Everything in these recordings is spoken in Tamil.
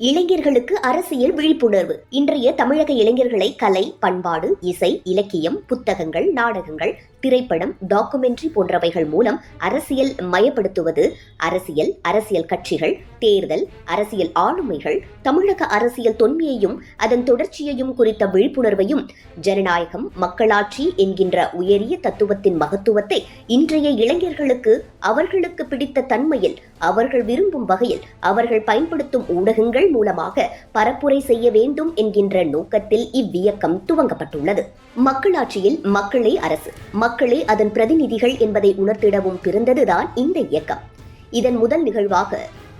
இளைஞர்களுக்கு அரசியல் விழிப்புணர்வு. இன்றைய தமிழக இளைஞர்களை கலை பண்பாடு இசை இலக்கியம் புத்தகங்கள் நாடகங்கள் திரைப்படம் டாக்குமெண்ட்ரி போன்றவைகள் மூலம் அரசியல் மயப்படுத்துவது அரசியல் அரசியல் கட்சிகள் தேர்தல் அரசியல் ஆளுமைகள் தமிழக அரசியல் தொன்மையையும் அதன் தொடர்ச்சியையும் குறித்த விழிப்புணர்வையும் ஜனநாயகம் மக்களாட்சி என்கின்ற உயரிய தத்துவத்தின் மகத்துவத்தை இன்றைய இளைஞர்களுக்கு அவர்களுக்கு பிடித்த தன்மையில் அவர்கள் விரும்பும் வகையில் அவர்கள் பயன்படுத்தும் ஊடகங்கள் மூலமாக பரப்புரை செய்ய வேண்டும் என்கின்ற நோக்கத்தில் இவ்வியக்கம் துவங்கப்பட்டுள்ளது. மக்களாட்சியில் மக்களே அரசு மக்களே அதன் பிரதிநிதிகள் என்பதை உணர்த்திடவும் பிறந்ததுதான் இந்த இயக்கம். இதன் முதல் நிகழ்வாக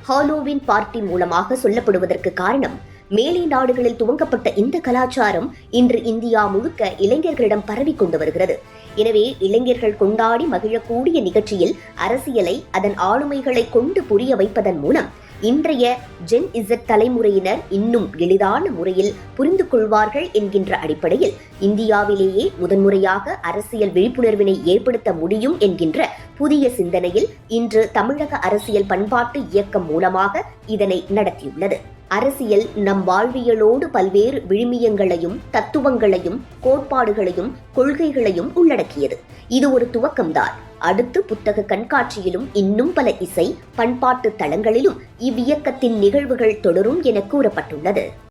ஹாலோவின் பார்ட்டி மூலமாக சொல்லப்படுவதற்கு காரணம் மேலை நாடுகளில் துவங்கப்பட்ட இந்த கலாச்சாரம் இன்று இந்தியா முழுக்க இளைஞர்களிடம் பரவிக் கொண்டு வருகிறது. எனவே இளைஞர்கள் கொண்டாடி மகிழக்கூடிய நிகழ்ச்சியில் அரசியலை அதன் ஆளுமைகளை கொண்டு புரிய வைப்பதன் மூலம் இன்றைய ஜென் இசட் தலைமுறையினர் இன்னும் எளிதான முறையில் புரிந்து கொள்வார்கள் என்கின்ற அடிப்படையில் இந்தியாவிலேயே முதன்முறையாக அரசியல் விழிப்புணர்வினை ஏற்படுத்த முடியும் என்கின்ற புதிய சிந்தனையில் இன்று தமிழக அரசியல் பண்பாட்டு இயக்கம் மூலமாக இதனை நடத்தியுள்ளது. அரசியல் நம் வாழ்வியலோடு பல்வேறு விழுமியங்களையும் தத்துவங்களையும் கோட்பாடுகளையும் கொள்கைகளையும் உள்ளடக்கியது. இது ஒரு துவக்கம்தான். அடுத்து புத்தக கண்காட்சியிலும் இன்னும் பல இசை பண்பாட்டு தளங்களிலும் இவ்வியக்கத்தின் நிகழ்வுகள் தொடரும் என கூறப்பட்டுள்ளது.